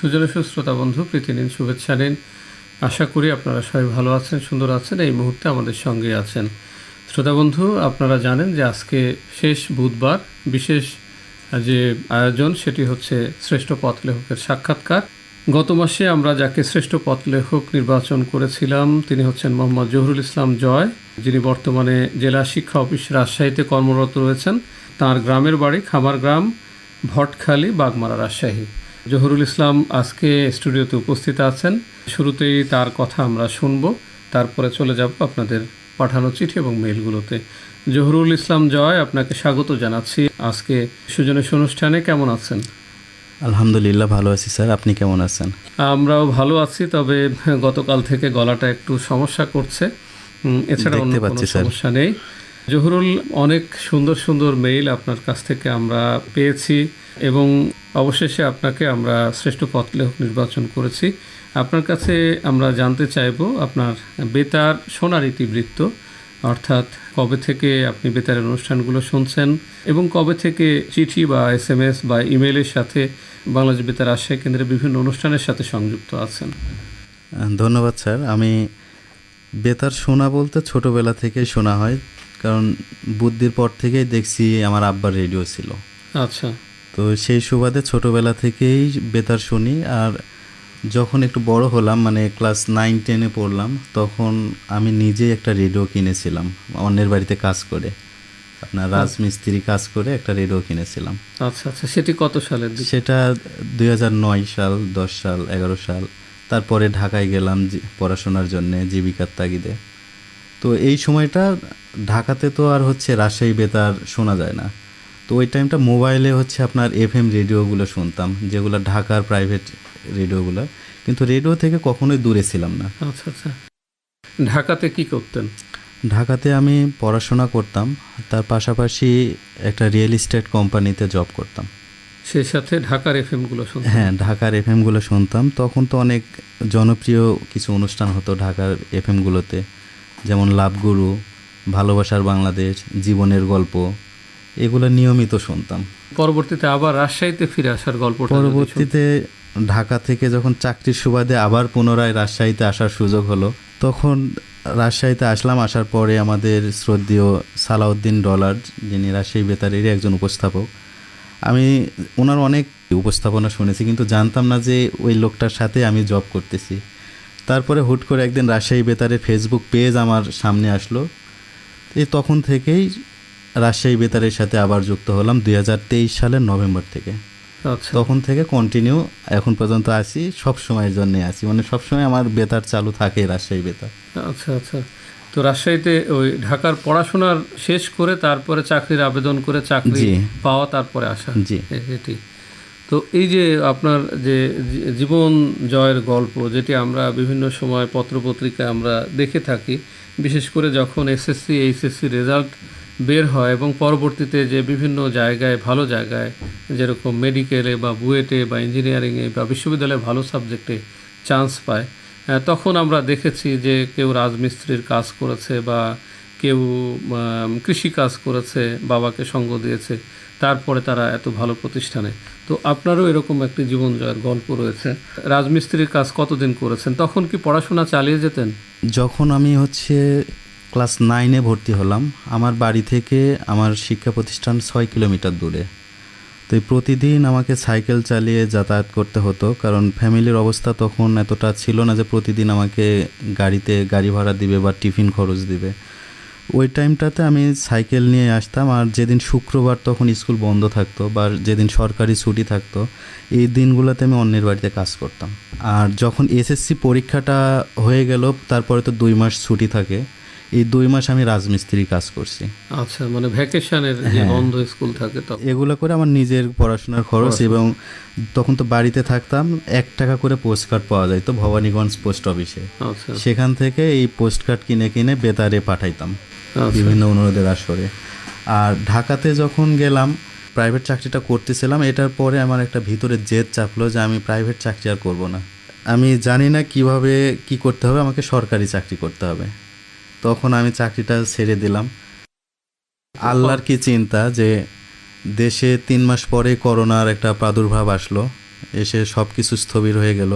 সুজন সুশ্রোতা বন্ধু প্রীতি নিন শুভেচ্ছা নিন। আশা করি আপনারা সবাই ভালো আছেন, সুন্দর আছেন, এই মুহূর্তে আমাদের সঙ্গে আছেন। শ্রোতা বন্ধু, আপনারা জানেন যে আজকে শেষ বুধবার, বিশেষ যে আয়োজন সেটি হচ্ছে শ্রেষ্ঠ পথ লেখকের সাক্ষাৎকার। গত মাসে আমরা যাকে শ্রেষ্ঠ পথ লেখক নির্বাচন করেছিলাম, তিনি হচ্ছেন মোহাম্মদ জহুরুল ইসলাম জয়, যিনি বর্তমানে জেলা শিক্ষা অফিস রাজশাহীতে কর্মরত রয়েছেন। তার গ্রামের বাড়ি খামার গ্রাম, ভটখালি, বাগমারা রাজশাহী। জহুরুল ইসলাম আজকে স্টুডিওতে উপস্থিত আছেন। শুরুতেই তার কথা আমরা শুনব তারপরে চলে যাব আপনাদের পাঠানো চিঠি এবং মেইলগুলোতে। জহুরুল ইসলাম জয় আপনাকে স্বাগত জানাচ্ছি আজকে সুজনের অনুষ্ঠানে কেমন আছেন? আলহামদুলিল্লাহ ভালো আছি স্যার আপনি কেমন আছেন? আমরাও ভালো আছি তবে গতকাল থেকে গলাটা একটু সমস্যা করছে। এছাড়া অন্য কোনো স্যার। সমস্যা নেই। জহুরুল অনেক সুন্দর সুন্দর মেইল আপনার কাছ থেকে আমরা পেয়েছি এবং অবশেষে আপনাকে আমরা শ্রেষ্ঠ পথ লেখক নির্বাচন করেছি। আপনার কাছে আমরা জানতে চাইব আপনার বেতার শোনার ইতিবৃত্ত অর্থাৎ কবে থেকে আপনি বেতারের অনুষ্ঠানগুলো শুনছেন এবং কবে থেকে চিঠি বা এস এম এস বা ইমেলের সাথে বাংলাদেশ বেতার রাজশাহী কেন্দ্রের বিভিন্ন অনুষ্ঠানের সাথে সংযুক্ত আছেন? ধন্যবাদ স্যার। আমি বেতার শোনা বলতে ছোটবেলা থেকেই শোনা হয় কারণ বুদ্ধির পর থেকেই দেখছি আমার আব্বার রেডিও ছিল। আচ্ছা। তো সেই সুবাদে ছোটবেলা থেকেই বেতার শুনি। আর যখন একটু বড় হলাম মানে ক্লাস নাইন টেনে পড়লাম তখন আমি নিজেই একটা রেডিও কিনেছিলাম অন্যের বাড়িতে কাজ করে। আপনার রাজমিস্ত্রি কাজ করে একটা রেডিও কিনেছিলাম। আচ্ছা আচ্ছা সেটি কত সালের সেটা দুই হাজার নয় সাল দশ সাল এগারো সাল। তারপরে ঢাকায় গেলাম পড়াশোনার জন্য জীবিকার তাগিদে তো এই সময়টা ঢাকাতে তো আর হচ্ছে রাজশাহী বেতার শোনা যায় না। তো ওই টাইমটা মোবাইলে হচ্ছে আপনার এফ এম রেডিওগুলো শুনতাম যেগুলো ঢাকার প্রাইভেট রেডিওগুলো কিন্তু রেডিও থেকে কখনোই দূরে ছিলাম না। আচ্ছা আচ্ছা। ঢাকাতে কি করতেন? ঢাকাতে আমি পড়াশোনা করতাম তার পাশাপাশি একটা রিয়েল এস্টেট কোম্পানিতে জব করতাম। সেই সাথে ঢাকার এফগুলো শুনতেন হ্যাঁ ঢাকার এফ এমগুলো শুনতাম। তখন তো অনেক জনপ্রিয় কিছু অনুষ্ঠান হতো ঢাকার এফ এমগুলোতে যেমন লাভগুরু ভালোবাসার বাংলাদেশ জীবনের গল্প। এগুলো নিয়মিত শুনতাম। পরবর্তীতে আবার রাজশাহীতে ফিরে আসার শুন- পরবর্তীতে ঢাকা থেকে যখন চাকরির সুবাদে আবার পুনরায় রাজশাহীতে আসার সুযোগ হলো তখন রাজশাহীতে আসলাম আসার পরে আমাদের শ্রদ্ধেয় সালাউদ্দিন ডলার যিনি রাজশাহী বেতারেরই একজন উপস্থাপক আমি ওনার অনেক উপস্থাপনা শুনেছি কিন্তু জানতাম না যে ওই লোকটার সাথে আমি জব করতেছি। তারপরে হুট করে একদিন রাজশাহী বেতারের ফেসবুক পেজ আমার সামনে আসলো। এই তখন থেকেই রাজশাহী বেতারের সাথে আবার যুক্ত হলাম দুই সালের নভেম্বর থেকে। আচ্ছা। তখন থেকে কন্টিনিউ এখন পর্যন্ত আছি সব সময়ের জন্য আছি। মানে সব সময় আমার বেতার চালু থাকে রাজশাহী বেতার। আচ্ছা আচ্ছা। তো রাজশাহীতে ওই ঢাকার পড়াশোনার শেষ করে তারপরে চাকরির আবেদন করে চাকরি পাওয়া তারপরে আসা। জি। এটি। তো এই যে আপনার যে জীবন জয়ের গল্প যেটি আমরা বিভিন্ন সময় পত্রপত্রিকায় আমরা দেখে থাকি বিশেষ করে যখন এসএসসি এইচএসসি রেজাল্ট বের হয় এবং পরবর্তীতে যে বিভিন্ন জায়গায়, ভালো জায়গায়, যেরকম মেডিকেলে বা বুয়েটে বা ইঞ্জিনিয়ারিংয়ে বা বিশ্ববিদ্যালয়ে ভালো সাবজেক্টে চান্স পায় তখন আমরা দেখেছি যে কেউ রাজমিস্ত্রির কাজ করেছে বা কেউ কৃষি কাজ করেছে, বাবাকে সঙ্গ দিয়েছে, তারপরে তারা এত ভালো প্রতিষ্ঠানে। তো আপনারও এরকম একটি জীবন জয়ের গল্প রয়েছে। রাজমিস্ত্রির কাজ কতদিন করেছেন? তখন কি পড়াশোনা চালিয়ে যেতেন? যখন আমি হচ্ছে ক্লাস নাইনে ভর্তি হলাম। আমার বাড়ি থেকে আমার শিক্ষা প্রতিষ্ঠান ছয় কিলোমিটার দূরে। তো প্রতিদিন আমাকে সাইকেল চালিয়ে যাতায়াত করতে হতো, কারণ ফ্যামিলির অবস্থা তখন এতটা ছিল না যে প্রতিদিন আমাকে গাড়িতে গাড়ি ভাড়া দিবে বা টিফিন খরচ দিবে। ওই টাইমটাতে আমি সাইকেল নিয়ে আসতাম, আর যেদিন শুক্রবার তখন স্কুল বন্ধ থাকতো বা যেদিন সরকারি ছুটি থাকতো, এই দিনগুলোতে আমি অন্যের বাড়িতে কাজ করতাম। আর যখন এসএসসি পরীক্ষাটা হয়ে গেল, তারপরে তো দুই মাস ছুটি থাকে। এই দুই মাস আমি রাজমিস্ত্রি কাজ করছি। আচ্ছা মানে ভ্যাকেশনের যে হ্যাঁ। বন্ধ স্কুল থাকে তখন। এগুলো করে আমার নিজের পড়াশোনার খরচ এবং তখন তো বাড়িতে থাকতাম এক টাকা করে পোস্ট কার্ড পাওয়া যায় তো ভবানীগঞ্জ পোস্ট অফিসে আচ্ছা। সেখান থেকে এই পোস্ট কার্ড কিনে কিনে বেতারে পাঠাইতাম আচ্ছা। বিভিন্ন অনুরোধের আসরে। আর ঢাকাতে যখন গেলাম প্রাইভেট চাকরিটা করতেছিলাম এটার পরে আমার একটা ভিতরে জেদ চাপলো যে আমি প্রাইভেট চাকরি আর করব না। আমি জানি না কীভাবে কি করতে হবে আমাকে সরকারি চাকরি করতে হবে। তখন আমি চাকরিটা ছেড়ে দিলাম। আল্লাহর কি চিন্তা যে দেশে তিন মাস পরে করোনার একটা প্রাদুর্ভাব আসলো, এসে সব কিছু স্থবির হয়ে গেল।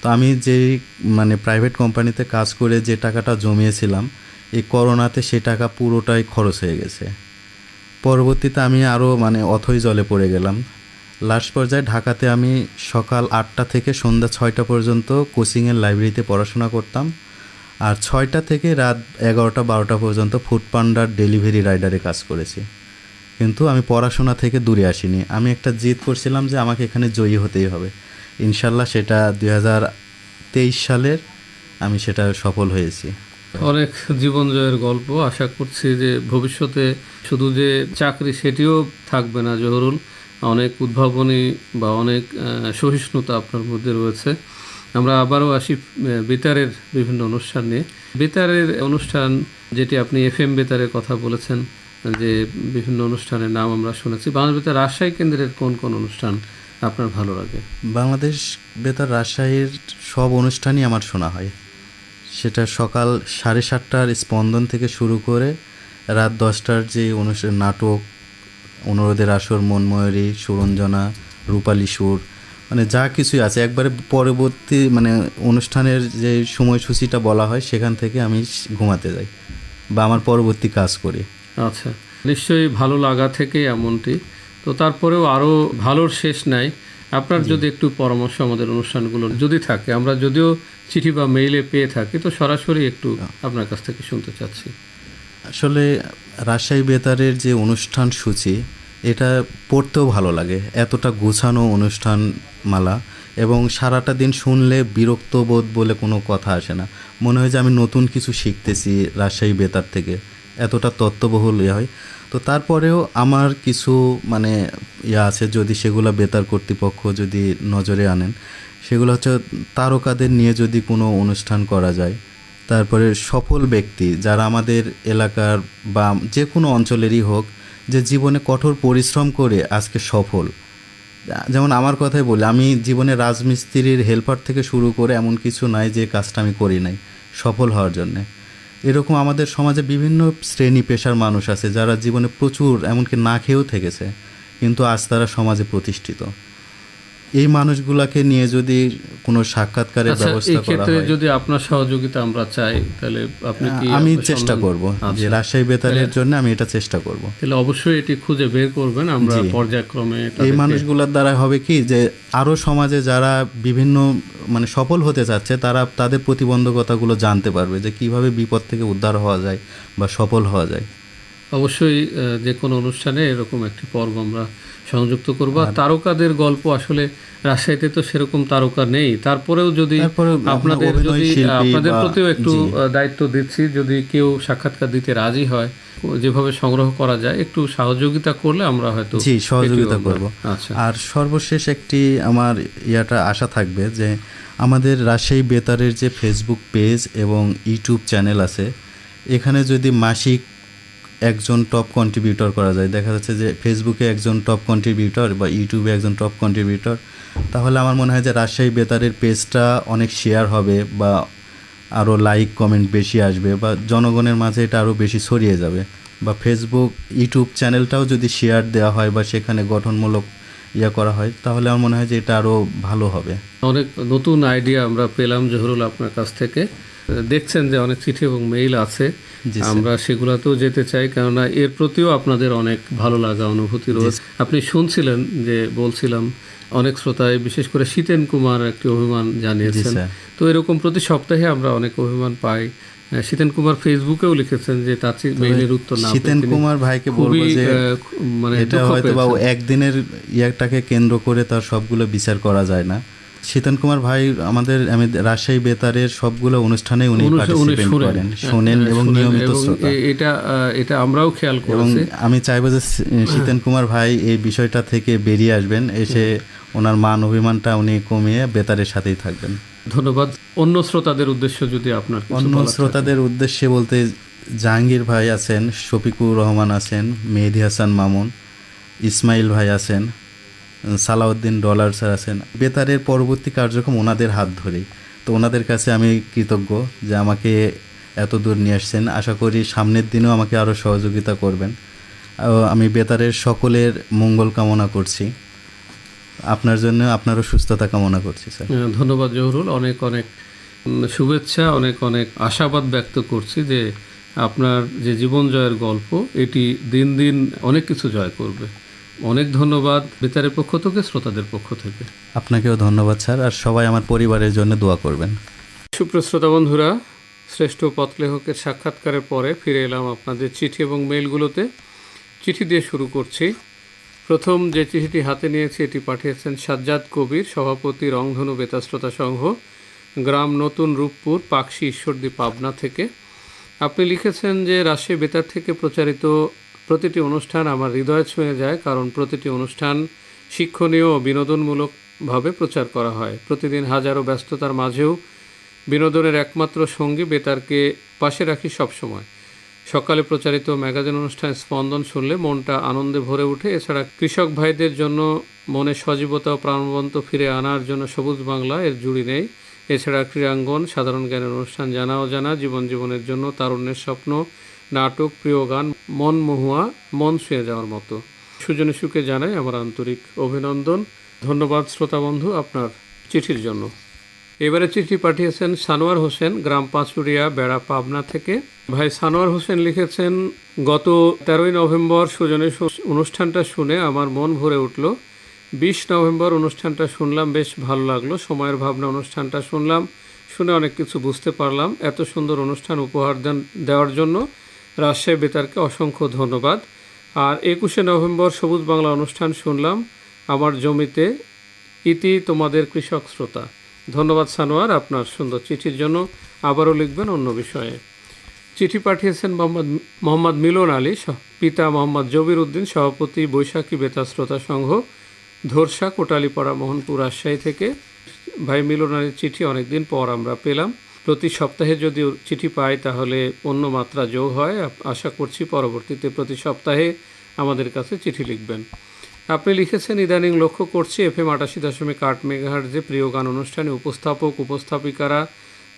তো আমি যেই মানে প্রাইভেট কোম্পানিতে কাজ করে যে টাকাটা জমিয়েছিলাম, এই করোনাতে সে টাকা পুরোটাই খরচ হয়ে গেছে। পরবর্তীতে আমি আরও মানে অথই জলে পড়ে গেলাম। লাস্ট পর্যায়ে ঢাকাতে আমি সকাল আটটা থেকে সন্ধ্যা ছয়টা পর্যন্ত কোচিংয়ের লাইব্রেরিতে পড়াশোনা করতাম। আর ছয়টা থেকে রাত এগারোটা, বারোটা পর্যন্ত ফুড পান্ডার ডেলিভারি রাইডারে কাজ করেছি। কিন্তু আমি পড়াশোনা থেকে দূরে আসিনি। আমি একটা জিদ করছিলাম যে আমাকে এখানে জয়ী হতেই হবে। ইনশাল্লাহ সেটা দুই তেইশ সালের আমি সেটা সফল হয়েছি। অনেক জীবন জয়ের গল্প। আশা করছি যে ভবিষ্যতে শুধু যে চাকরি সেটিও থাকবে না, জহরুল, অনেক উদ্ভাবনী বা অনেক সহিষ্ণুতা আপনার মধ্যে রয়েছে। আমরা আবারও আসি বেতারের বিভিন্ন অনুষ্ঠান নিয়ে। বেতারের অনুষ্ঠান যেটি আপনি এফ এম বেতারের কথা বলেছেন, যে বিভিন্ন অনুষ্ঠানের নাম আমরা শুনেছি। বাংলাদেশ বেতার রাজশাহী কেন্দ্রের কোন কোন অনুষ্ঠান আপনার ভালো লাগে? বাংলাদেশ বেতার রাজশাহীর সব অনুষ্ঠানই আমার শোনা হয়। সেটা সকাল সাড়ে সাতটার স্পন্দন থেকে শুরু করে রাত দশটার যে অনুষ্ঠান, নাটক, অনুরোধের আসর, মনময়ূরী, সুরঞ্জনা, রূপালী সুর মানে যা কিছুই আছে। একবারে পরবর্তী মানে অনুষ্ঠানের যে সময়সূচিটা বলা হয় সেখান থেকে আমি ঘুমাতে যাই বা আমার পরবর্তী কাজ করি। আচ্ছা নিশ্চয়ই ভালো লাগা থেকে এমনটি। তো তারপরেও আরও ভালোর শেষ নাই। আপনার যদি একটু পরামর্শ আমাদের অনুষ্ঠানগুলো যদি থাকে আমরা যদিও চিঠি বা মেইলে পেয়ে থাকি তো সরাসরি একটু আপনার কাছ থেকে শুনতে চাচ্ছি। আসলে রাজশাহী বেতারের যে অনুষ্ঠান সূচি এটা পড়তেও ভালো লাগে। এতটা গোছানো অনুষ্ঠান মালা এবং সারাটা দিন শুনলে বিরক্ত বোধ বলে কোনো কথা আসে না। মনে হয় যে আমি নতুন কিছু শিখতেছি রাজশাহী বেতার থেকে। এতটা তত্ত্ববহুল ইয়ে হয়। তো তারপরেও আমার কিছু মানে ইয়ে আছে যদি সেগুলো বেতার কর্তৃপক্ষ যদি নজরে আনেন। সেগুলো হচ্ছে তারকাদের নিয়ে যদি কোনো অনুষ্ঠান করা যায়। তারপরে সফল ব্যক্তি যারা আমাদের এলাকার বা যে কোনো অঞ্চলেরই হোক যে জীবনে কঠোর পরিশ্রম করে আজকে সফল। যেমন আমার কথাই বলি, আমি জীবনে রাজমিস্ত্রির হেল্পার থেকে শুরু করে এমন কিছু নাই যে কাজটা আমি করি নাই, সফল হওয়ার জন্যে। এরকম আমাদের সমাজে বিভিন্ন শ্রেণি পেশার মানুষ আছে যারা জীবনে প্রচুর, এমনকি না খেয়েও থেকেছে, কিন্তু আজ তারা সমাজে প্রতিষ্ঠিত। এই মানুষগুলাকে নিয়ে যদি কোনো সাক্ষাৎকারের আচ্ছা ব্যবস্থা করা হয়। যদি আপনার সহযোগিতা আমরা চাই তাহলে আপনি কি আমি চেষ্টা করব যে আচ্ছা। রাজশাহী বেতারের জন্য আমি এটা চেষ্টা করব। তাহলে অবশ্যই এটি খুঁজে বের করবেন আমরা পর্যায়ক্রমে এই মানুষগুলোর দ্বারা হবে কি যে আরও সমাজে যারা বিভিন্ন মানে সফল হতে চাচ্ছে তারা তাদের প্রতিবন্ধকতাগুলো জানতে পারবে যে কীভাবে বিপদ থেকে উদ্ধার হওয়া যায় বা সফল হওয়া যায়। অবশ্যই যে কোনো অনুষ্ঠানে এরকম একটি পর্ব আমরা সংযুক্ত করব। আর তারকাদের গল্প আসলে রাজশাহীতে তো সেরকম তারকা নেই। তারপরেও যদি আপনাদের যদি আপনাদের প্রতিও একটু দায়িত্ব দিচ্ছি যদি কেউ সাক্ষাৎকার দিতে রাজি হয় যেভাবে সংগ্রহ করা যায় একটু সহযোগিতা করলে আমরা হয়তো জি সহযোগিতা করব। আচ্ছা। আর সর্বশেষ একটি আমার ইয়াটা আশা থাকবে যে আমাদের রাজশাহী বেতারের যে ফেসবুক পেজ এবং ইউটিউব চ্যানেল আছে এখানে যদি মাসিক একজন টপ কন্ট্রিবিউটর করা যায়। দেখা যাচ্ছে যে ফেসবুকে একজন টপ কন্ট্রিবিউটর বা ইউটিউবে একজন টপ কন্ট্রিবিউটর তাহলে আমার মনে হয় যে রাজশাহী বেতারের পেজটা অনেক শেয়ার হবে বা আরও লাইক কমেন্ট বেশি আসবে বা জনগণের মাঝে এটা আরও বেশি ছড়িয়ে যাবে। বা ফেসবুক ইউটিউব চ্যানেলটাও যদি শেয়ার দেওয়া হয় বা সেখানে গঠনমূলক ইয়া করা হয়, তাহলে আমার মনে হয় যে এটা আরও ভালো হবে। অনেক নতুন আইডিয়া আমরা পেলাম জহরুল আপনার কাছ থেকে। দেখছেন যে অনেক চিঠি এবং মেইল আছে। আমরা সেগুলোতেও যেতে চাই কেননা এর প্রতিও আপনাদের অনেক ভালো লাগা অনুভূতি রয়েছে। আপনি শুনছিলেন যে বলছিলাম অনেক শ্রোতায় বিশেষ করে শীতেন কুমার একটি অভিমান জানিয়েছেন। তো এরকম প্রতি সপ্তাহে আমরা অনেক অভিমান পাই। শীতেন কুমার ফেসবুকেও লিখেছেন যে তার মেইলের উত্তর না শীতেন কুমার ভাইকে বলব যে মানে এটা হয়তো বা। একদিনের ইয়াটাকে কেন্দ্র করে তার সবগুলো বিচার করা যায় না। শীতন কুমার ভাই আমাদের আমি রাজশাহী বেতারের সবগুলো অনুষ্ঠানে উনি করেন। হ্যাঁ, শোনেন হ্যাঁ, এবং নিয়মিত শ্রোতা। এটা এটা আমরাও খেয়াল এবং আমি চাইব যে শী- শীতেন কুমার ভাই এই বিষয়টা থেকে বেরিয়ে আসবেন এসে ওনার মান অভিমানটা উনি কমিয়ে বেতারের সাথেই থাকবেন। ধন্যবাদ। অন্য শ্রোতাদের উদ্দেশ্য যদি আপনার অন্য শ্রোতাদের উদ্দেশ্যে বলতে জাহাঙ্গীর ভাই আছেন শফিকুর রহমান আছেন মেহেদি হাসান মামুন ইসমাইল ভাই আছেন সালাউদ্দিন ডলার স্যার আছেন। বেতারের পরবর্তী কার্যক্রম ওনাদের হাত ধরেই। তো ওনাদের কাছে আমি কৃতজ্ঞ যে আমাকে এত দূর নিয়ে আসছেন। আশা করি সামনের দিনেও আমাকে আরও সহযোগিতা করবেন। আমি বেতারের সকলের মঙ্গল কামনা করছি। আপনার জন্য আপনারও সুস্থতা কামনা করছি, স্যার। ধন্যবাদ জহুরুল। অনেক অনেক শুভেচ্ছা, অনেক অনেক আশাবাদ ব্যক্ত করছি যে আপনার যে জীবন জয়ের গল্প, এটি দিন দিন অনেক কিছু জয় করবে। অনেক ধন্যবাদ বেতারের পক্ষ থেকে শ্রোতাদের পক্ষ থেকে। আপনাকেও ধন্যবাদ স্যার আর সবাই আমার পরিবারের জন্য দোয়া করবেন। সুপ্রিয় শ্রোতা বন্ধুরা শ্রেষ্ঠ পথ লেখকের সাক্ষাৎকারের পরে ফিরে এলাম আপনাদের চিঠি এবং মেইলগুলোতে। চিঠি দিয়ে শুরু করছি। প্রথম যে চিঠিটি হাতে নিয়েছি এটি পাঠিয়েছেন সাজ্জাদ কবির সভাপতি রংধনু বেতাশ্রোতা সংঘ গ্রাম নতুন রূপপুর পাকশি ঈশ্বরদী পাবনা থেকে। আপনি লিখেছেন যে রাজশাহী বেতার থেকে প্রচারিত প্রতিটি অনুষ্ঠান আমার হৃদয় ছুঁয়ে যায়, কারণ প্রতিটি অনুষ্ঠান শিক্ষণীয় ও বিনোদনমূলকভাবে প্রচার করা হয়। প্রতিদিন হাজারো ব্যস্ততার মাঝেও বিনোদনের একমাত্র সঙ্গী বেতারকে পাশে রাখি সবসময়। সকালে প্রচারিত ম্যাগাজিন অনুষ্ঠান স্পন্দন শুনলে মনটা আনন্দে ভরে ওঠে। এছাড়া কৃষক ভাইদের জন্য মনে সজীবতা ও প্রাণবন্ত ফিরে আনার জন্য সবুজ বাংলা এর জুড়ি নেই। এছাড়া ক্রীড়াঙ্গন, সাধারণ জ্ঞানের অনুষ্ঠান জানা অজানা, জীবন জীবনের জন্য তারুণ্যের স্বপ্ন নাটক, প্রিয় গান, মন মহুয়া, মন ছুঁয়ে যাওয়ার মতো। সুজনে সুখে জানাই আমার আন্তরিক অভিনন্দন। ধন্যবাদ শ্রোতা বন্ধু আপনার চিঠির জন্য। এবারে চিঠি পাঠিয়েছেন সানোয়ার হোসেন, গ্রাম পাঁচুরিয়া, বেড়া, পাবনা থেকে। ভাই সানোয়ার হোসেন লিখেছেন, গত তেরোই নভেম্বর সুজনের অনুষ্ঠানটা শুনে আমার মন ভরে উঠল। বিশ নভেম্বর অনুষ্ঠানটা শুনলাম, বেশ ভালো লাগল। সময়ের ভাবনা অনুষ্ঠানটা শুনলাম। শুনে অনেক কিছু বুঝতে পারলাম। এত সুন্দর অনুষ্ঠান উপহার দেন, দেওয়ার জন্য রাজশাহী বেতারকে অসংখ্য ধন্যবাদ। আর একুশে নভেম্বর সবুজ বাংলা অনুষ্ঠান শুনলাম। আমার জমিতে ইতি তোমাদের কৃষক শ্রোতা। ধন্যবাদ সানোয়ার আপনার সুন্দর চিঠির জন্য। আবারও লিখবেন অন্য বিষয়ে। চিঠি পাঠিয়েছেন মোহাম্মদ মোহাম্মদ মিলন আলী পিতা মোহাম্মদ জবির উদ্দিন, সভাপতি বৈশাখী বেতার শ্রোতা সংঘ, ধরসা, কোটালীপাড়া, মোহনপুর, রাজশাহী থেকে। ভাই মিলন আলীর চিঠি অনেকদিন পর আমরা পেলাম। প্রতি সপ্তাহে যদি চিঠি পাই, তাহলে অন্য মাত্রা যোগ হয়। আশা করছি পরবর্তীতে প্রতি সপ্তাহে আমাদের কাছে চিঠি লিখবেন। আপনি লিখেছেন, ইদানিং লক্ষ্য করছি এফ এম আটাশি দশমিক আট মেগাহার্জে প্রিয় গান অনুষ্ঠানে উপস্থাপক, উপস্থাপিকারা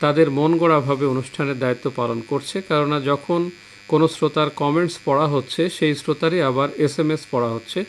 তাদের মন গড়াভাবে অনুষ্ঠানের দায়িত্ব পালন করছে। কেননা যখন কোনো শ্রোতার কমেন্টস পড়া হচ্ছে, সেই শ্রোতারই আবার এস এম এস পড়া হচ্ছে।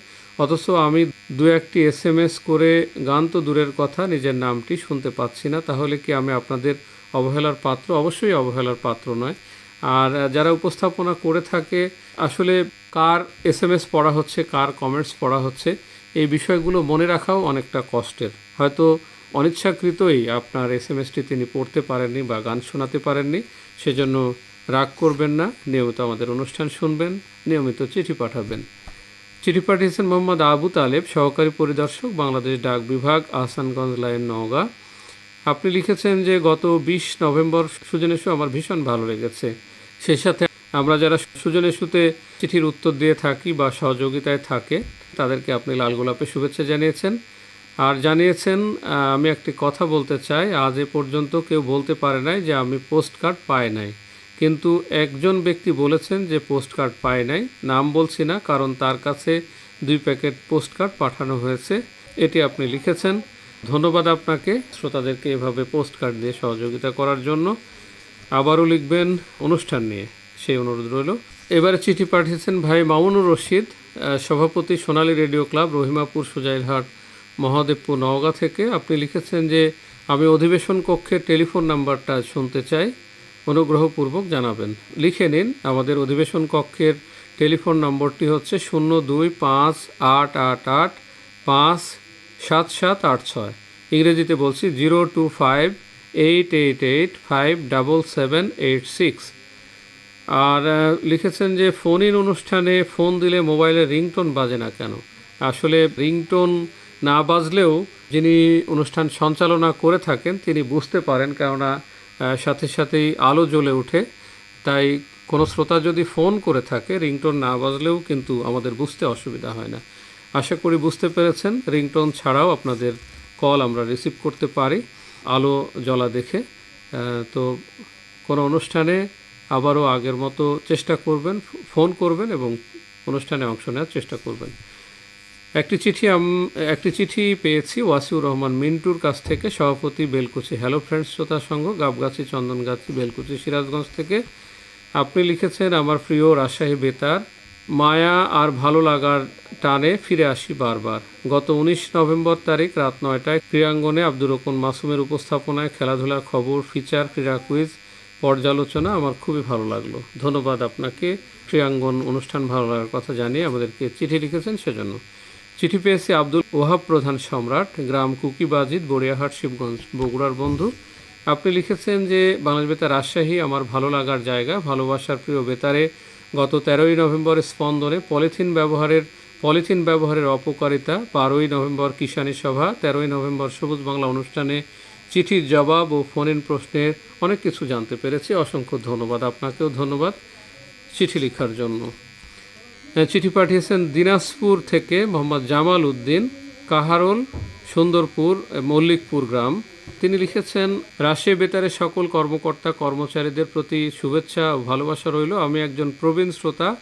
অথচ আমি দু একটি এস এম এস করে গান তো দূরের কথা, নিজের নামটি শুনতে পাচ্ছি না। তাহলে কি আমি আপনাদের অবহেলার পাত্র, অবশ্যই অবহেলার পাত্র নয়। আর যারা উপস্থাপনা করে থাকে, আসলে কার এস এম এস পড়া হচ্ছে, কার কমেন্টস পড়া হচ্ছে, এই বিষয়গুলো মনে রাখাও অনেকটা কষ্টের। হয়তো অনিচ্ছাকৃতই আপনার এস এম এসটি তিনি পড়তে পারেননি বা গান শোনাতে পারেননি, সেজন্য রাগ করবেন না, নিয়মিত আমাদের অনুষ্ঠান শুনবেন, নিয়মিত চিঠি পাঠাবেন। চিঠি পাঠিয়েছেন মোহাম্মদ আবু তালেব, সহকারী পরিদর্শক, বাংলাদেশ ডাক বিভাগ, আহসানগঞ্জ লাইন নওগাঁ। আপনি লিখেছেন যে গত বিশ নভেম্বর সুজনেশু আমার ভীষণ ভালো লেগেছে। সেই সাথে আমরা যারা সুজন ইস্যুতে চিঠির উত্তর দিয়ে থাকি বা সহযোগিতায় থাকে, তাদেরকে আপনি লাল গোলাপে শুভেচ্ছা জানিয়েছেন। আর জানিয়েছেন আমি একটি কথা বলতে চাই, আজ এ পর্যন্ত কেউ বলতে পারে নাই যে আমি পোস্ট কার্ড পাই নাই। কিন্তু একজন ব্যক্তি বলেছেন যে পোস্ট কার্ড পায় নাই। নাম বলছি না, কারণ তার কাছে দুই প্যাকেট পোস্ট কার্ড পাঠানো হয়েছে। এটি আপনি লিখেছেন। ধন্যবাদ আপনাকে শ্রোতাদেরকে এভাবে পোস্ট কার্ড দিয়ে সহযোগিতা করার জন্য। আবারও লিখবেন, অনুষ্ঠান নিয়ে সেই অনুরোধ রইল। এবারে চিঠি পাঠিয়েছেন ভাই মামুনুর রশিদ সভাপতি সোনালী রেডিও ক্লাব, রহিমাপুর সুজাইলহাট, মহাদেবপুর নওগাঁ থেকে। আপনি লিখেছেন যে, আমি অধিবেশন কক্ষের টেলিফোন নাম্বারটা শুনতে চাই, অনুগ্রহপূর্বক জানাবেন। লিখে নিন, আমাদের অধিবেশন কক্ষের টেলিফোন নম্বরটি হচ্ছে শূন্য দুই পাঁচ আট আট আট পাঁচ সাত সাত আট ছয়। ইংরেজিতে বলছি zero two five eight eight eight five double seven eight six. আর লিখেছেন যে ফোন ইন অনুষ্ঠানে ফোন দিলে মোবাইলে রিংটোন বাজে না কেন? আসলে রিংটোন না বাজলেও যিনি অনুষ্ঠান সঞ্চালনা করে থাকেন, তিনি বুঝতে পারেন কেননা সাথে সাথেই আলো জ্বলে ওঠে। তাই কোনো শ্রোতা যদি ফোন করে থাকে, রিংটোন না বাজলেও কিন্তু আমাদের বুঝতে অসুবিধা হয় না। আশা করি বুঝতে পেরেছেন। রিংটোন ছাড়াও আপনাদের কল আমরা রিসিভ করতে পারি। আলো জ্বলা দেখে। তো কোনো অনুষ্ঠানে আবারও আগের মতো চেষ্টা করবেন, ফোন করবেন এবং অনুষ্ঠানে অংশ নেওয়ার চেষ্টা করবেন। একটি চিঠি একটি চিঠি পেয়েছি ওয়াসিউর রহমান মিন্টুর কাছ থেকে, সভাপতি বেলকুচি। হ্যালো ফ্রেন্ডস শ্রোতা সংঘ, গাবগাছি, চন্দনগাছি, বেলকুচি, সিরাজগঞ্জ থেকে। আপনি লিখেছেন, আমার প্রিয় রাজশাহী বেতার মায়া আর ভালো লাগার টানে ফিরে আসি বারবার। গত উনিশ নভেম্বর তারিখ রাত নয়টায় ক্রীড়াঙ্গনে আব্দুর রকুন মাসুমের উপস্থাপনায় খেলাধুলার খবর, ফিচার, ক্রীড়া কুইজ, পর্যালোচনা আমার খুবই ভালো লাগল। ধন্যবাদ আপনাকে। ক্রীড়াঙ্গন অনুষ্ঠান ভালো লাগার কথা জানিয়ে আমাদেরকে চিঠি লিখেছেন সেজন্য। চিঠি পেয়েছি আব্দুল ওহাব প্রধান সম্রাট, গ্রাম কুকিবাজিদ বড়িয়াহাট, শিবগঞ্জ, বগুড়ার বন্ধু। আপনি লিখেছেন যে, বাংলাদেশ বেতার রাজশাহী, আমার ভালো লাগার জায়গা, ভালোবাসার প্রিয় বেতারে গত তেরোই নভেম্বর স্পন্দনে পলিথিন ব্যবহারের পলিথিন ব্যবহারের অপকারিতা বারোই নভেম্বর কিষানী সভা, তেরোই নভেম্বর সবুজ বাংলা অনুষ্ঠানে চিঠির জবাব ও ফোন ইন প্রশ্নের অনেক কিছু জানতে পেরেছি। অসংখ্য ধন্যবাদ আপনাকেও, ধন্যবাদ চিঠি লেখার জন্য। চিঠি পাঠিয়েছেন দিনাজপুর থেকে মোহাম্মদ জামাল উদ্দিন, কাহারোল, সুন্দরপুর মল্লিকপুর গ্রাম। তিনি লিখেছেন, রাশিয়া বেতারের সকল কর্মকর্তা, কর্মচারীদের প্রতি শুভেচ্ছা ও ভালোবাসা রইল। আমি একজন প্রবীণ শ্রোতা,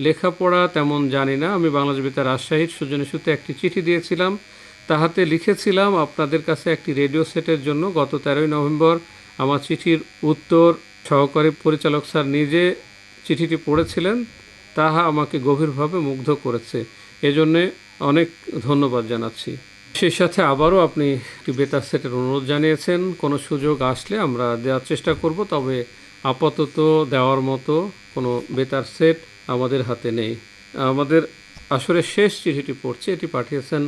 লেখাপড়া তেমন জানি না। আমি বাংলাদেশ বেতার রাজশাহীর সুজনী সূত্রে একটি চিঠি দিয়েছিলাম। তাহাতে লিখেছিলাম, আপনাদের কাছে একটি রেডিও সেটের জন্য গত তেরোই নভেম্বর আমার চিঠির উত্তর সহকারী পরিচালক স্যার নিজে চিঠিটি পড়েছিলেন। তাহা আমাকে গভীরভাবে মুগ্ধ করেছে। এজন্যে অনেক ধন্যবাদ জানাচ্ছি। সেই সাথে আবারও আপনি একটি বেতার সেটের অনুরোধ জানিয়েছেন। কোনো সুযোগ আসলে আমরা দেওয়ার চেষ্টা করব, তবে আপাতত দেওয়ার মতো কোনো বেতার সেট আমাদের হাতে নেই। আমাদের আসলে শেষ চিঠিটি পড়ছে, এটি পাঠিয়েছেন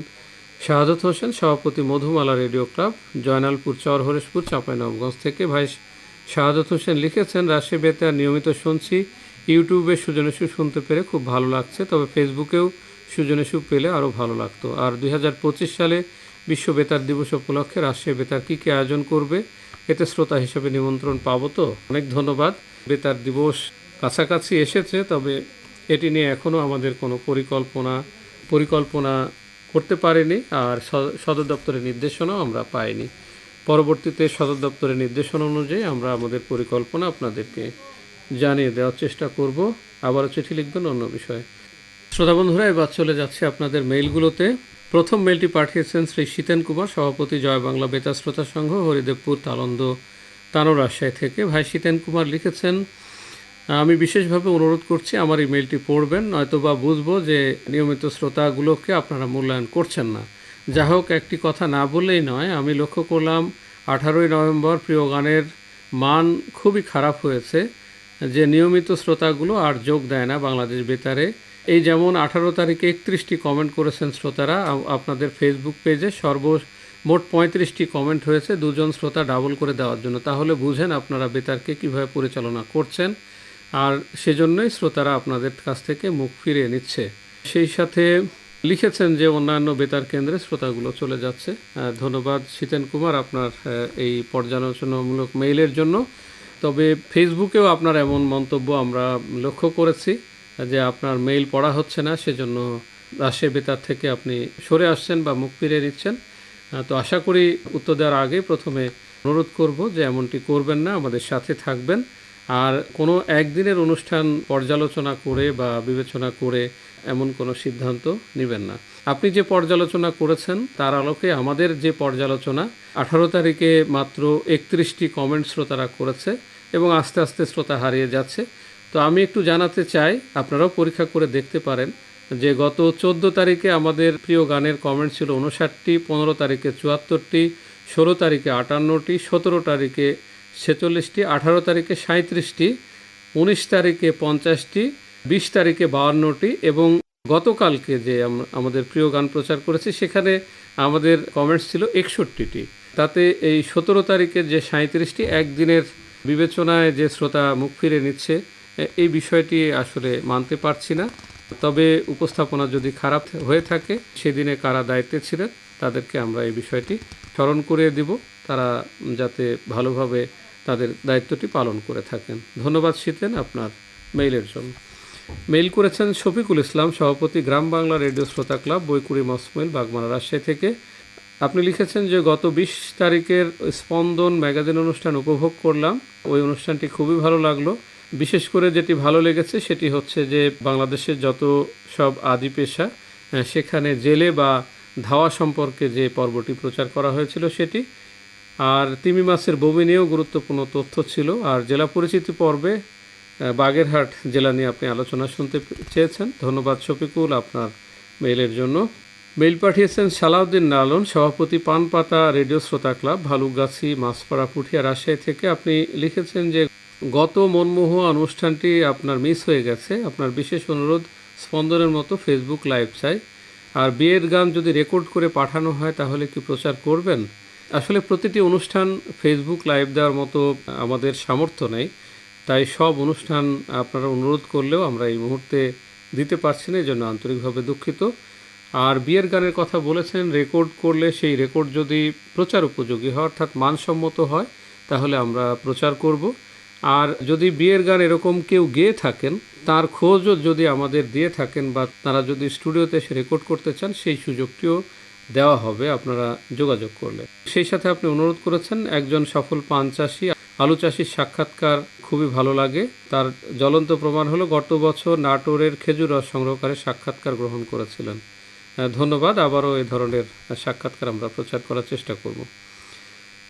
শাহাদত হোসেন, সভাপতি মধুমালা রেডিও ক্লাব, জয়নালপুর চর হরেশপুর চাঁপাইনবাবগঞ্জ থেকে। ভাই শাহাদত হোসেন লিখেছেন, রাশি বেতার নিয়মিত শুনছি। ইউটিউবে সুজনেশু শুনতে পেরে খুব ভালো লাগছে, তবে ফেসবুকেও সুজনেশু পেলে আরও ভালো লাগতো। আর দুই হাজার পঁচিশ সালে বিশ্ব বেতার দিবস উপলক্ষে রাজশাহী বেতার কী কী আয়োজন করবে, এতে শ্রোতা হিসেবে নিমন্ত্রণ পাবো তো? অনেক ধন্যবাদ। বেতার দিবস কাছাকাছি এসেছে, তবে এটি নিয়ে এখনও আমাদের কোনো পরিকল্পনা পরিকল্পনা করতে পারিনি, আর সদর দপ্তরের নির্দেশনাও আমরা পাইনি। পরবর্তীতে সদর দপ্তরের নির্দেশনা অনুযায়ী আমরা আমাদের পরিকল্পনা আপনাদেরকে জানিয়ে দেওয়ার চেষ্টা করব। আবারও চিঠি লিখবেন অন্য বিষয়ে। শ্রোতা বন্ধুরা এবার চলে যাচ্ছে আপনাদের মেইলগুলোতে প্রথম মেইলটি পাঠিয়েছেন শ্রী শীতেন কুমার, সভাপতি জয় বাংলা বেতার শ্রোতা সংঘ, হরিদেবপুর, তালন্দ তানো রাজশাহী থেকে। ভাই শীতেন কুমার লিখেছেন, আমি বিশেষভাবে অনুরোধ করছি, আমার ইমেলটি পড়বেন, নয়তোবা বুঝব যে নিয়মিত শ্রোতাগুলোকে আপনারা মূল্যায়ন করছেন না। যা হোক, একটি কথা না বললেই নয়, আমি লক্ষ্য করলাম, আঠারোই নভেম্বর প্রিয় গানের মান খুবই খারাপ হয়েছে, যে নিয়মিত শ্রোতাগুলো আর যোগ দেয় না বাংলাদেশ বেতারে। এই যেমন আঠারো তারিখে একত্রিশটি কমেন্ট করেছেন শ্রোতারা আপনাদের ফেসবুক পেজে সর্ব মোট পঁয়ত্রিশটি কমেন্ট হয়েছে, দুজন শ্রোতা ডাবল করে দেওয়ার জন্য। তাহলে বুঝেন আপনারা বেতারকে কীভাবে পরিচালনা করছেন, আর সেজন্যই শ্রোতারা আপনাদের কাছ থেকে মুখ ফিরিয়ে নিচ্ছে। সেই সাথে লিখেছেন যে অন্যান্য বেতার কেন্দ্রে শ্রোতাগুলো চলে যাচ্ছে। ধন্যবাদ শীতেন কুমার আপনার এই পর্যালোচনামূলক মেইলের জন্য। তবে ফেসবুকেও আপনার এমন মন্তব্য আমরা লক্ষ্য করেছি। যে আপনার মেইল পড়া হচ্ছে না, সেজন্য রাশিয়া বেতার থেকে আপনি সরে আসছেন বা মুখ ফিরিয়ে নিচ্ছেন। তো আশা করি উত্তর দেওয়ার আগে প্রথমে অনুরোধ করব যে এমনটি করবেন না, আমাদের সাথে থাকবেন। আর কোনো একদিনের অনুষ্ঠান পর্যালোচনা করে বা বিবেচনা করে এমন কোনো সিদ্ধান্ত নেবেন না। আপনি যে পর্যালোচনা করেছেন, তার আলোকে আমাদের যে পর্যালোচনা, আঠারো তারিখে মাত্র একত্রিশটি কমেন্ট শ্রোতারা করেছে এবং আস্তে আস্তে শ্রোতা হারিয়ে যাচ্ছে। তো আমি একটু জানাতে চাই, আপনারাও পরীক্ষা করে দেখতে পারেন যে গত চোদ্দ তারিখে আমাদের প্রিয় গানের কমেন্ট ছিল উনষাটটি পনেরো তারিখে চুয়াত্তরটি, ষোলো তারিখে আটান্নটি, সতেরো তারিখে ছেচল্লিশটি, আঠারো তারিখে সাঁত্রিশটি উনিশ তারিখে পঞ্চাশটি, বিশ তারিখে বাউান্নটি এবং গতকালকে যে আমাদের প্রিয় গান প্রচার করেছি সেখানে আমাদের কমেন্টস ছিল একষট্টিটি। তাতে এই সতেরো তারিখে যে সাঁত্রিশটি একদিনের বিবেচনায় যে শ্রোতা মুখ ফিরে নিচ্ছে এই বিষয়টি আসলে মানতে পারছি না। তবে উপস্থাপনা যদি খারাপ হয়ে থাকে, সেদিনে কারা দায়িত্বে ছিলেন, তাদেরকে আমরা এই বিষয়টি স্মরণ করিয়ে দিব। তারা যাতে ভালোভাবে তাদের দায়িত্বটি পালন করে থাকেন। ধন্যবাদ, শীতেন, আপনার মেইলের জন্য। মেইল করেছেন শফিকুল ইসলাম, সভাপতি গ্রাম বাংলা রেডিও শ্রোতা ক্লাব, বৈকুড়ি মসমেল, বাগমারা রাজশাহী থেকে। আপনি লিখেছেন যে, গত বিশ তারিখের স্পন্দন ম্যাগাজিন অনুষ্ঠান উপভোগ করলাম। ওই অনুষ্ঠানটি খুবই ভালো লাগল। বিশেষ করে যেটি ভালো লেগেছে সেটি হচ্ছে যে বাংলাদেশের যত সব আদি পেশা সেখানে জেলে বা ধাওয়া সম্পর্কে যে পর্বটি প্রচার করা হয়েছিল সেটি, আর তিমি মাছের বমি নিয়েও গুরুত্বপূর্ণ তথ্য ছিল। আর জেলা পরিচিতি পর্বে বাগেরহাট জেলা নিয়ে আপনি আলোচনা শুনতে চেয়েছেন। ধন্যবাদ শফিকুল আপনার মেইলের জন্য। মেইল পাঠিয়েছেন সালাউদ্দিন লালন সভাপতি পানপাতা রেডিও শ্রোতা ক্লাব, ভালুকগাছি, মাছপাড়া, পুঠিয়া, রাজশাহী থেকে। আপনি লিখেছেন যে গত মনমোহ অনুষ্ঠানটি আপনার মিস হয়ে গেছে। আপনার বিশেষ অনুরোধ, স্পন্দনের মতো ফেসবুক লাইভ চাই। আর বিয়ের গান যদি রেকর্ড করে পাঠানো হয়, তাহলে কি প্রচার করবেন? আসলে প্রতিটি অনুষ্ঠান ফেসবুক লাইভ দেওয়ার মতো আমাদের সামর্থ্য নেই। তাই সব অনুষ্ঠান আপনারা অনুরোধ করলেও আমরা এই মুহূর্তে দিতে পারছি না এই জন্য আন্তরিকভাবে দুঃখিত। আর বিয়ের গানের কথা বলেছেন রেকর্ড করলে সেই রেকর্ড যদি প্রচার উপযোগী হয়, অর্থাৎ মানসম্মত হয়, তাহলে আমরা প্রচার করব। আর যদি বিয়ের গান এরকম কেউ গেয়ে থাকেন, তার খোঁজও যদি আমাদের দিয়ে থাকেন বা তারা যদি স্টুডিওতে এসে রেকর্ড করতে চান, সেই সুযোগটিও দেওয়া হবে, আপনারা যোগাযোগ করলে। সেই সাথে আপনি অনুরোধ করেছেন, একজন সফল পান চাষি, আলু চাষির সাক্ষাৎকার খুবই ভালো লাগে। তার জ্বলন্ত প্রমাণ হলো, গত বছর নাটোরের খেজুর রস সংগ্রহকারে সাক্ষাৎকার গ্রহণ করেছিলেন। ধন্যবাদ, আবারও এ ধরনের সাক্ষাৎকার আমরা প্রচার করার চেষ্টা করব।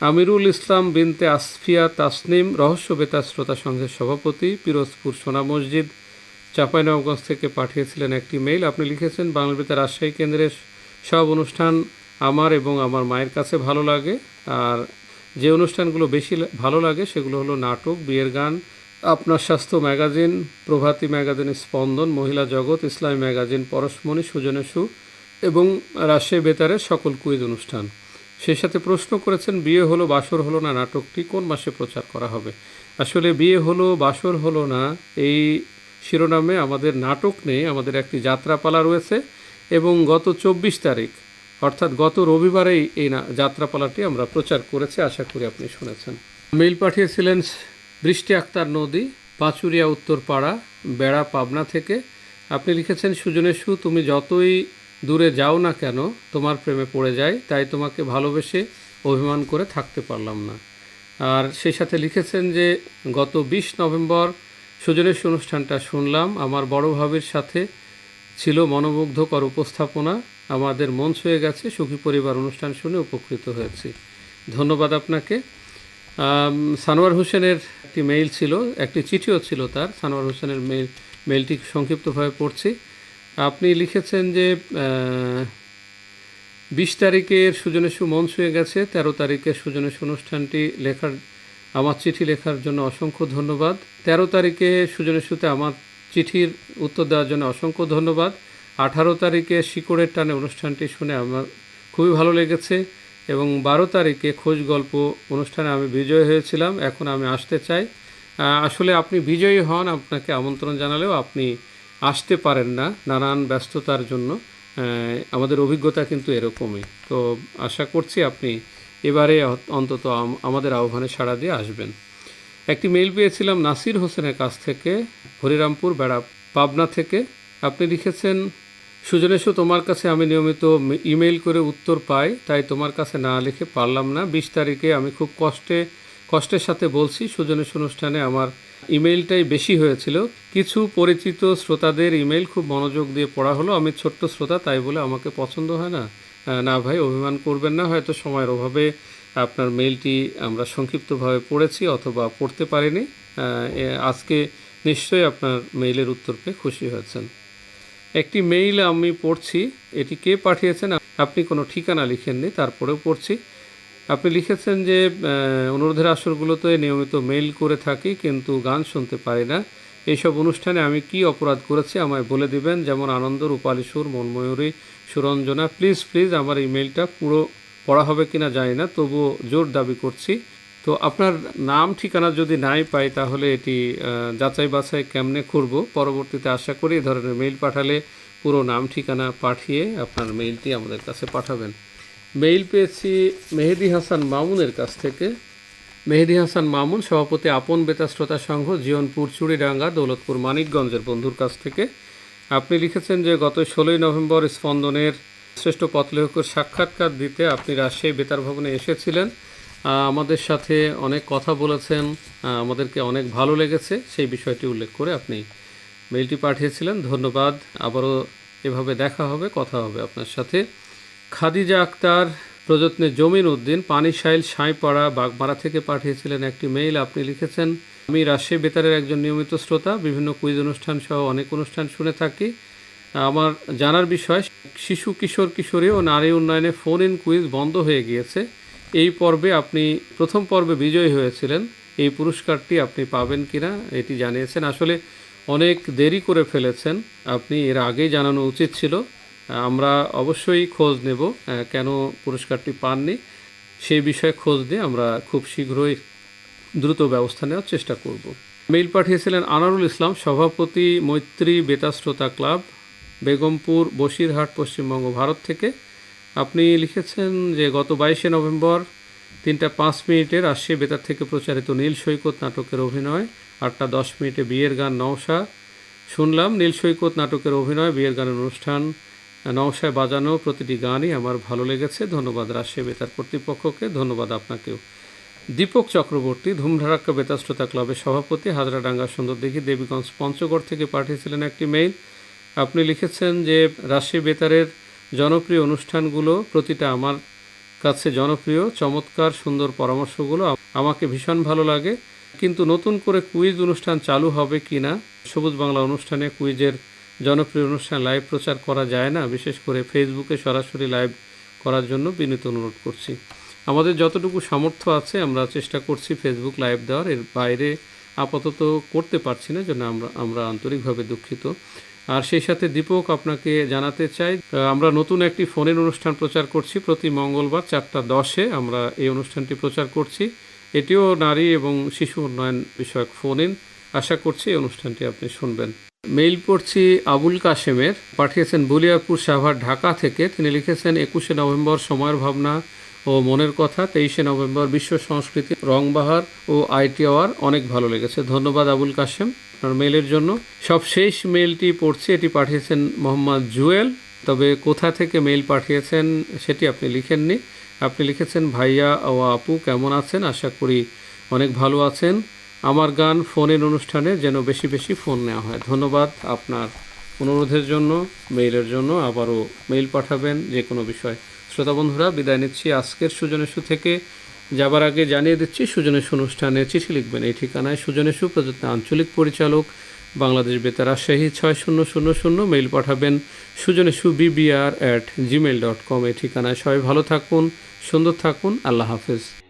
আমিরুল ইসলাম বিনতে আসফিয়া তাসনিম, রহস্য বেতার শ্রোতা সংঘের সভাপতি, পিরোজপুর সোনা মসজিদ, চাঁপাইনবাবগঞ্জ থেকে পাঠিয়েছিলেন একটি মেইল। আপনি লিখেছেন বাংলা বেতার রাজশাহী কেন্দ্রের সব অনুষ্ঠান আমার এবং আমার মায়ের কাছে ভালো লাগে। আর যে অনুষ্ঠানগুলো বেশি ভালো লাগে সেগুলো হলো নাটক, বিয়ের গান, আপনার স্বাস্থ্য ম্যাগাজিন, প্রভাতী ম্যাগাজিন স্পন্দন, মহিলা জগৎ, ইসলামী ম্যাগাজিন পরশমণি সুজনেশু এবং রাজশাহী বেতারের সকল কুইজ অনুষ্ঠান। সেই সাথে প্রশ্ন করেছেন, বিয়ে হলো, বাসর হলো না নাটকটি, কোন মাসে প্রচার করা হবে? আসলে বিয়ে হলো, বাসর হলো না, এই শিরোনামে আমাদের নাটক নেই, আমাদের একটি যাত্রাপালা রয়েছে এবং গত চব্বিশ তারিখ, অর্থাৎ গত রবিবারেই এই যাত্রাপালাটি আমরা প্রচার করেছি, আশা করি আপনি শুনেছেন। মেইল পাঠিয়েছিলেন বৃষ্টি আক্তার নদী, পাঁচুরিয়া উত্তরপাড়া, বেড়া পাবনা থেকে। আপনি লিখেছেন, সুজনেশু, তুমি যতই দূরে যাও না কেন? তোমার প্রেমে পড়ে যায় তাই তোমাকে ভালোবেসে অভিমান করে থাকতে পারলাম না। আর সেই সাথে লিখেছেন যে, গত বিশ নভেম্বর সুজনেশ অনুষ্ঠানটা শুনলাম, আমার বড় ভাবির সাথে ছিল মনোমুগ্ধকর উপস্থাপনা, আমাদের মন ছুঁয়ে গেছে, সুখী পরিবার অনুষ্ঠান শুনে উপকৃত হয়েছি। ধন্যবাদ আপনাকে। সানোয়ার হোসেনের একটি মেইল ছিল, একটি চিঠিও ছিল তার, সানোয়ার হোসেনের মেইল মেইলটি সংক্ষিপ্তভাবে পড়ছি। আপনি লিখেছেন যে বিশ তারিখের সুজনেশু মন ছুঁয়ে গেছে, তেরো তারিখে সুজনেশু অনুষ্ঠানটি লেখার, আমার চিঠি লেখার জন্য অসংখ্য ধন্যবাদ। তেরো তারিখে সুজনেশুতে আমার চিঠির উত্তর দেওয়ার জন্য অসংখ্য ধন্যবাদ। আঠারো তারিখে শিকড়ের টানে অনুষ্ঠানটি শুনে আমার খুবই ভালো লেগেছে এবং বারো তারিখে খোঁজ গল্প অনুষ্ঠানে আমি বিজয় হয়েছিলাম, এখন আমি আসতে চাই। আসলে আপনি বিজয়ী হন, আপনাকে আমন্ত্রণ জানালেও আপনি আসতে পারেন না নানান ব্যস্ততার জন্য। আমাদের অভিজ্ঞতা কিন্তু এরকমই। তো আশা করছি আপনি এবারে অন্তত আমাদের আহ্বানে সাড়া দিয়ে আসবেন। একটি মেইল পেয়েছিলাম নাসির হোসেনের কাছ থেকে, হরিরামপুর, বেড়া, পাবনা থেকে। আপনি লিখেছেন সুজনেশু তোমার কাছে আমি নিয়মিত ইমেইল করে উত্তর পাই, তাই তোমার কাছে না লিখে পারলাম না। বিশ তারিখে আমি খুব কষ্টে কষ্টের সাথে বলছি, সুজনেশ অনুষ্ঠানে আমার ইমেইলটাই বেশি হয়েছিল। কিছু পরিচিত শ্রোতাদের ইমেইল খুব মনোযোগ দিয়ে পড়া হলো। আমি ছোট্ট শ্রোতা, তাই বলে আমাকে পছন্দ হয় না। না ভাই, অভিমান করবেন না, হয়তো সময়ের অভাবে আপনার মেইলটি আমরা সংক্ষিপ্তভাবে পড়েছি অথবা পড়তে পারিনি। আজকে নিশ্চয়ই আপনার মেইলের উত্তর পেয়ে খুশি হয়েছেন। একটি মেইল আমি পড়ছি, এটি কে পাঠিয়েছেন? আপনি কোনো ঠিকানা লিখেননি, তারপরেও পড়ছি। আপনি লিখেছেন যে অনুরোধের আসরগুলোতে নিয়মিত মেইল করে থাকি, কিন্তু গান শুনতে পারি না। এইসব অনুষ্ঠানে আমি কি অপরাধ করেছি আমায় বলে দিবেন? যেমন আনন্দ রূপালী সুর, মনময়ূরী সুরঞ্জনা। প্লিজ প্লিজ, আমার ইমেলটা পুরো পড়া হবে কিনা জানি না, তবুও জোর দাবি করছি। তো আপনার নাম, ঠিকানা যদি নাই পাই, তাহলে এটি যাচাই বাছাই কেমনে করব? পরবর্তীতে আশা করি এই ধরনের মেইল পাঠালে পুরো নাম, ঠিকানা পাঠিয়ে আপনার মেইলটি আমাদের কাছে পাঠাবেন। মেইল পেয়েছি মেহেদি হাসান মামুনের কাছ থেকে। মেহেদি হাসান মামুন সভাপতি আপন বেতা শ্রোতা সংঘ জীবনপুর চুড়িডাঙ্গা, দৌলতপুর, মানিকগঞ্জের বন্ধুর কাছ থেকে। আপনি লিখেছেন যে গত ষোলোই নভেম্বর স্পন্দনের শ্রেষ্ঠ পথলেখকের সাক্ষাৎকার দিতে আপনি রাজশাহী বেতার ভবনে এসেছিলেন। আমাদের সাথে অনেক কথা বলেছেন আমাদেরকে অনেক ভালো লেগেছে। সেই বিষয়টি উল্লেখ করে আপনি মেইলটি পাঠিয়েছিলেন। ধন্যবাদ। আবারও এভাবে দেখা হবে, কথা হবে আপনার সাথে। খাদিজা আক্তার প্রযত্নে জমিন উদ্দিন পানিশাইল সাঁইপাড়া বাগমারা থেকে পাঠিয়েছিলেন একটি মেইল। আপনি লিখেছেন, আমি রাজশাহী বেতারের একজন নিয়মিত শ্রোতা, বিভিন্ন কুইজ অনুষ্ঠান সহ অনেক অনুষ্ঠান শুনে থাকি। আমার জানার বিষয়, শিশু কিশোর কিশোরী ও নারী উন্নয়নে ফোন ইন কুইজ বন্ধ হয়ে গিয়েছে। এই পর্বে আপনি প্রথম পর্বে বিজয়ী হয়েছিলেন। এই পুরস্কারটি আপনি পাবেন কিনা এটি জানিয়েছেন। আসলে অনেক দেরি করে ফেলেছেন। আপনি এর আগেই জানানো উচিত ছিল। আমরা অবশ্যই খোঁজ নেব কেন পুরস্কারটি পাননি। সেই বিষয়ে খোঁজ দিয়ে আমরা খুব শীঘ্রই দ্রুত ব্যবস্থা নেওয়ার চেষ্টা করব। মেইল পাঠিয়েছিলেন আনারুল ইসলাম, সভাপতি মৈত্রী বেতাশ্রোতা ক্লাব, বেগমপুর, বসিরহাট, পশ্চিমবঙ্গ, ভারত থেকে। আপনি লিখেছেন যে গত বাইশে নভেম্বর তিনটা পাঁচ মিনিটে রাজশাহী বেতার থেকে প্রচারিত নীল সৈকত নাটকের অভিনয়, আটটা দশ মিনিটে বিয়ের গান নওশা। শুনলাম নীল সৈকত নাটকের অভিনয়, বিয়ের গানের অনুষ্ঠান। নওশায় বাজানো প্রতিটি গানই আমার ভালো লেগেছে। ধন্যবাদ রাজশাহী বেতার কর্তৃপক্ষকে, ধন্যবাদ আপনাকেও। দীপক চক্রবর্তী, ধুমধারাক্কা বেতাশ্রোতা ক্লাবের সভাপতি, হাজরাডাঙ্গা সুন্দরদিঘি দেবীগঞ্জ পঞ্চগড় থেকে পাঠিয়েছিলেন একটি মেইল আপনি লিখেছেন যে রাশি বেতারের জনপ্রিয় অনুষ্ঠানগুলো, প্রতিটা আমার কাছে জনপ্রিয়, চমৎকার, সুন্দর পরামর্শগুলো আমাকে ভীষণ ভালো লাগে। কিন্তু নতুন করে কুইজ অনুষ্ঠান চালু হবে কি না সবুজ বাংলা অনুষ্ঠানে কুইজের জনপ্রিয় অনুষ্ঠান লাইভ প্রচার করা যায় না। বিশেষ করে ফেসবুকে সরাসরি লাইভ করার জন্য বিনীত অনুরোধ করছি। আমাদের যতটুকু সামর্থ্য আছে, আমরা চেষ্টা করছি ফেসবুক লাইভ দেওয়ার। এর বাইরে আপাতত করতে পারছি না জন্য আমরা আমরা আন্তরিকভাবে দুঃখিত। আর সেই সাথে দীপক আপনাকে জানাতে চাই আমরা নতুন একটি ফোনের অনুষ্ঠান প্রচার করছি। প্রতি মঙ্গলবার চারটা দশে আমরা এই অনুষ্ঠানটি প্রচার করছি। এটিও নারী এবং শিশু উন্নয়ন বিষয়ক ফোন ইন আশা করছি এই অনুষ্ঠানটি আপনি শুনবেন। মেইল পড়ছি আবুল কাশেমের। পাঠিয়েছেন বলিয়ারপুর সাভার, ঢাকা থেকে। তিনি লিখেছেন, একুশে নভেম্বর সময়ের ভাবনা ও মনের কথা, তেইশে নভেম্বর বিশ্ব সংস্কৃতি, রংবাহার ও আইটি আওয়ার অনেক ভালো লেগেছে। ধন্যবাদ আবুল কাশেম আপনার মেইলের জন্য। সব শেষ মেইলটি পড়ছি, এটি পাঠিয়েছেন মোহাম্মদ জুয়েল। তবে কোথা থেকে মেইল পাঠিয়েছেন সেটি আপনি লিখেননি। আপনি লিখেছেন, ভাইয়া ও আপু কেমন আছেন? আশা করি অনেক ভালো আছেন। আমার গান ফোনের অনুষ্ঠানে যেন বেশি বেশি ফোন নেওয়া হয়। ধন্যবাদ আপনার অনুরোধের জন্য, মেইলের জন্য। আবারও মেইল পাঠাবেন যে কোনো বিষয়। শ্রোতা বন্ধুরা, বিদায় নিচ্ছি আজকের সুজনেশু থেকে। যাবার আগে জানিয়ে দিচ্ছি সুজনেশু অনুষ্ঠানে চিঠি লিখবেন। এই ঠিকানায় সুজনেশু প্রযুক্ত আঞ্চলিক পরিচালক, বাংলাদেশ বেতার রাজশাহী ছয় শূন্য শূন্য শূন্য মেইল পাঠাবেন সুজনেশু BBR at gmail dot com এই ঠিকানায় সবাই ভালো থাকুন, সুন্দর থাকুন। আল্লাহ হাফেজ।